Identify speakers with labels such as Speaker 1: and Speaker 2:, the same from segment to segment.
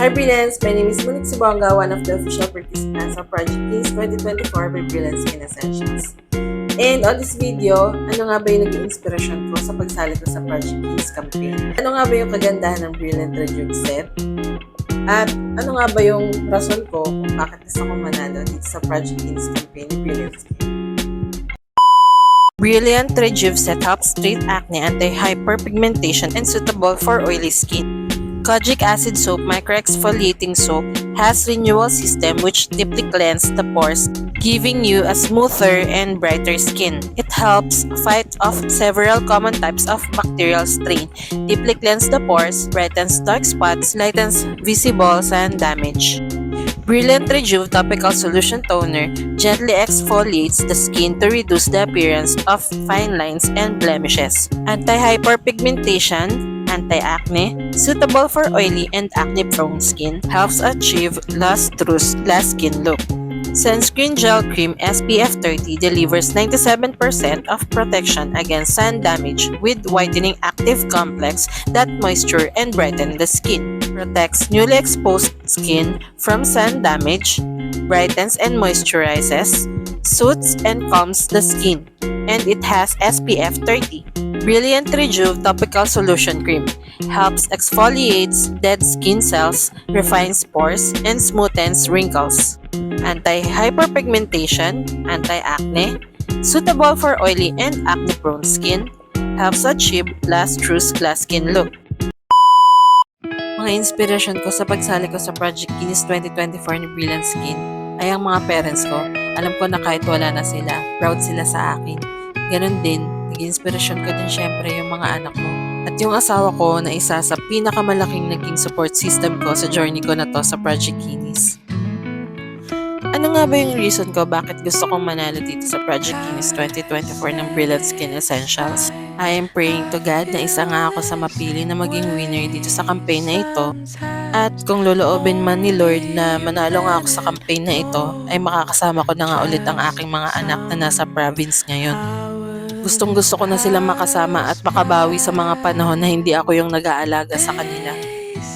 Speaker 1: Hi Brilliance, my name is Monique Subonga, one of the official participants of Project Kings 2024 by Brilliance Skin Essentials. And on this video, ano nga ba yung naging inspirasyon ko sa pagsali ko sa Project Kings campaign? Ano nga ba yung kagandahan ng Brilliant Rejuve Set? At ano nga ba yung rason ko kung bakit gusto ko manalo dito sa Project Kings campaign ni Brilliant? Brilliant Rejuve Set helps treat acne, anti-hyperpigmentation, and suitable for oily skin. Kojic acid soap microexfoliating soap has renewal system which deeply cleanses the pores, giving you a smoother and brighter skin. It helps fight off several common types of bacterial strain, deeply cleanses the pores, brightens dark spots, lightens visible sun damage. Brilliant Rejuve Topical Solution Toner gently exfoliates the skin to reduce the appearance of fine lines and blemishes. Anti-hyperpigmentation, anti-acne, suitable for oily and acne-prone skin, helps achieve lustrous glass skin look. Sunscreen Gel Cream SPF 30 delivers 97% of protection against sun damage with whitening active complex that moisture and brighten the skin. Protects newly exposed skin from sun damage, brightens and moisturizes, soothes and calms the skin, and it has SPF 30. Brilliant Rejuve Topical Solution Cream helps exfoliates dead skin cells, refines pores, and smoothens wrinkles. Anti-hyperpigmentation, anti-acne, suitable for oily and acne-prone skin, helps achieve lustrous glass skin look. Mga inspirasyon ko sa pagsali ko sa Project Kinis 2024 ni Brilliant Skin ay ang mga parents ko. Alam ko na kahit wala na sila, proud sila sa akin. Ganon din, naging inspirasyon ko din syempre yung mga anak ko. At yung asawa ko na isa sa pinakamalaking naging support system ko sa journey ko na to sa Project Kinis. Ano nga ba yung reason ko bakit gusto kong manalo dito sa Project Kinis 2024 ng Brilliant Skin Essentials? I am praying to God na isa nga ako sa mapili na maging winner dito sa campaign na ito. At kung loloobin man ni Lord na manalo nga ako sa campaign na ito, ay makakasama ko na nga ulit ang aking mga anak na nasa province ngayon. Gustong gusto ko na silang makasama at makabawi sa mga panahon na hindi ako yung nag-aalaga sa kanila.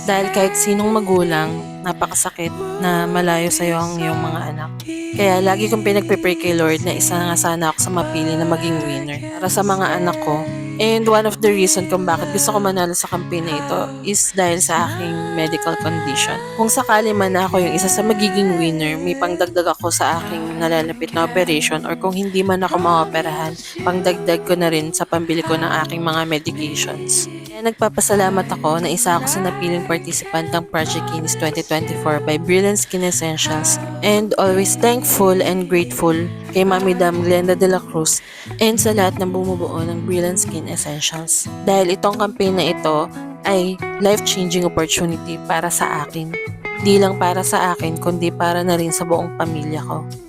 Speaker 1: Dahil kahit sinong magulang, napakasakit na malayo sa iyo ang iyong mga anak. Kaya lagi kong pinagpipray kay Lord na isa nga sana ako sa mapili na maging winner para sa mga anak ko. And one of the reason kung bakit gusto ko manalo sa campaign na ito is dahil sa aking medical condition. Kung sakali man ako yung isa sa magiging winner, may pangdagdag ako sa aking nalalapit na operation or kung hindi man ako maoperahan, pangdagdag ko na rin sa pambili ko ng aking mga medications. Kaya nagpapasalamat ako na isa ako sa napiling participant ng Project Kinis 2024 by Brilliant Skin Essentials and always thankful and grateful kay Mami Dam Glenda de la Cruz and sa lahat ng bumubuo ng Brilliant Skin Essentials. Dahil itong campaign na ito ay life-changing opportunity para sa akin. Di lang para sa akin, kundi para na rin sa buong pamilya ko.